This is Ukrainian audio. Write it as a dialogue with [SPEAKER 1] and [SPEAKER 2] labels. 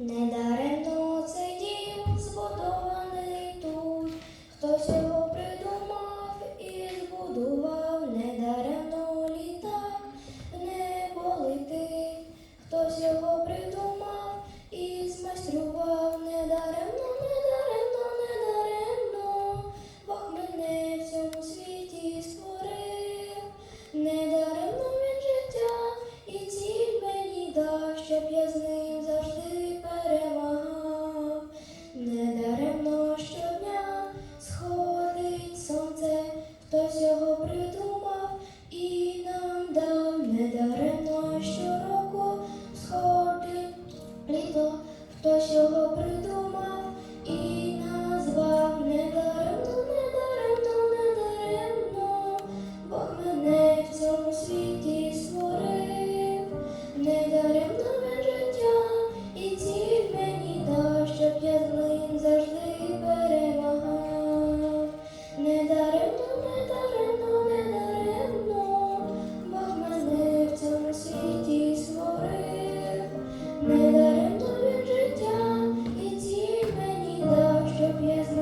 [SPEAKER 1] недаремно це дім збудований тут. Хтось хтось його придумав і нам дав недаремно щороку сходить літо, хтось його придумав. не дарем тобі життя, і ціль мені дав, щоб я знав.